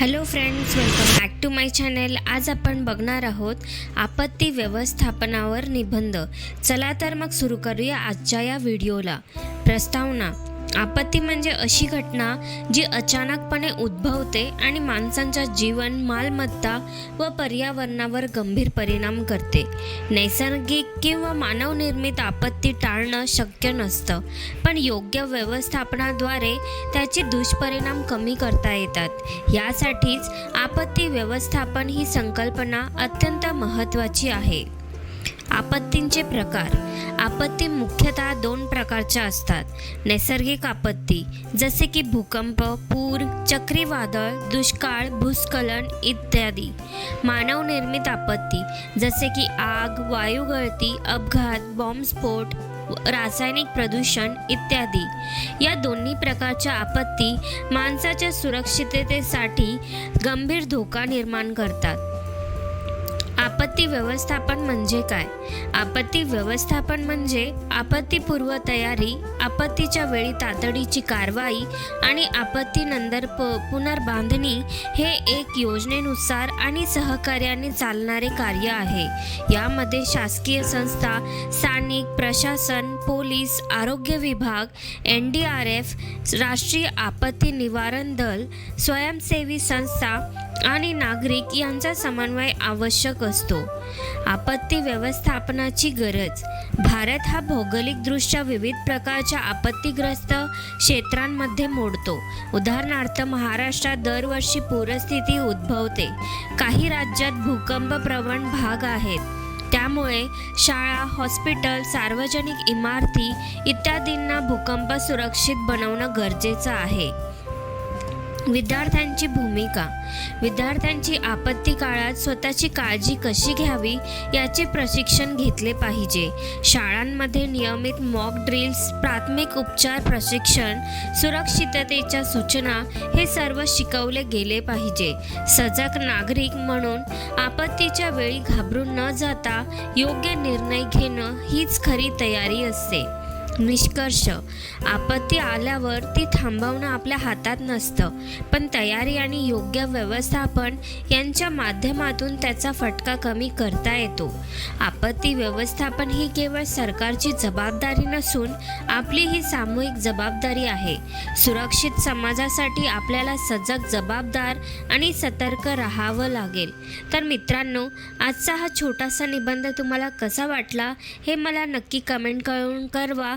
Hello friends welcome back to my channel आज आपण बघणार आहोत आपत्ती व्यवस्थापनावर निबंध. चला तर मग सुरू करूया आजच्या या व्हिडिओला प्रस्तावना. आपत्ती म्हणजे अशी घटना जी अचानकपणे उद्भवते आणि माणसांच्या जीवन मालमत्ता व पर्यावरणावर गंभीर परिणाम करते. नैसर्गिक किंवा मानवनिर्मित आपत्ती टाळणं शक्य नसतं पण योग्य व्यवस्थापनाद्वारे त्याचे दुष्परिणाम कमी करता येतात. यासाठीच आपत्ती व्यवस्थापन ही संकल्पना अत्यंत महत्त्वाची आहे. आपत्तींचे प्रकार. आपत्ती मुख्यतः दोन प्रकारच्या असतात. नैसर्गिक आपत्ती जसे की भूकंप पूर चक्रीवादळ दुष्काळ भूस्खलन इत्यादी. मानवनिर्मित आपत्ती जसे की आग वायुगळती अपघात बॉम्बस्फोट रासायनिक प्रदूषण इत्यादी. या दोन्ही प्रकारच्या आपत्ती माणसाच्या सुरक्षिततेसाठी गंभीर धोका निर्माण करतात. आपत्ती व्यवस्थापन म्हणजे काय? आपत्ती व्यवस्थापन म्हणजे आपत्तीपूर्व तयारी आपत्तीच्या वेळी तातडीची कारवाई आणि आपत्तीनंतर प पुनर्बांधणी हे एक योजनेनुसार आणि सहकार्याने चालणारे कार्य आहे. यामध्ये शासकीय संस्था स्थानिक प्रशासन पोलीस आरोग्य विभाग एन डी आर एफ राष्ट्रीय आपत्ती निवारण दल स्वयंसेवी संस्था आणि नागरिक यांचा समन्वय आवश्यक असतो. आपत्ती व्यवस्थापनाची गरज. भारत हा भौगोलिकदृष्ट्या विविध प्रकारच्या आपत्तीग्रस्त क्षेत्रांमध्ये मोडतो. उदाहरणार्थ महाराष्ट्रात दरवर्षी पूरस्थिती उद्भवते. काही राज्यात भूकंपप्रवण भाग आहेत. त्यामुळे शाळा हॉस्पिटल सार्वजनिक इमारती इत्यादींना भूकंप सुरक्षित बनवणं गरजेचं आहे. विद्यार्थ्यांची भूमिका विद्यार्थ्यांची आपत्ती काळात स्वतःची काळजी कशी घ्यावी याचे प्रशिक्षण घेतले पाहिजे. शाळांमध्ये नियमित मॉक ड्रिल्स प्राथमिक उपचार प्रशिक्षण सुरक्षिततेच्या सूचना हे सर्व शिकवले गेले पाहिजे. सजग नागरिक म्हणून आपत्तीच्या वेळी घाबरून न जाता योग्य निर्णय घेणं हीच खरी तयारी असते. निष्कर्ष. आपत्ती आल्यावर ती थांबवणं आपल्या हातात नसतं. पण तयारी आणि योग्य व्यवस्थापन यांच्या माध्यमातून त्याचा फटका कमी करता येतो. आपत्ती व्यवस्थापन ही केवळ सरकारची जबाबदारी नसून आपली ही सामूहिक जबाबदारी आहे. सुरक्षित समाजासाठी आपल्याला सजग जबाबदार आणि सतर्क राहावं लागेल. तर मित्रांनो आजचा हा छोटासा निबंध तुम्हाला कसा वाटला हे मला नक्की कमेंट करून करवा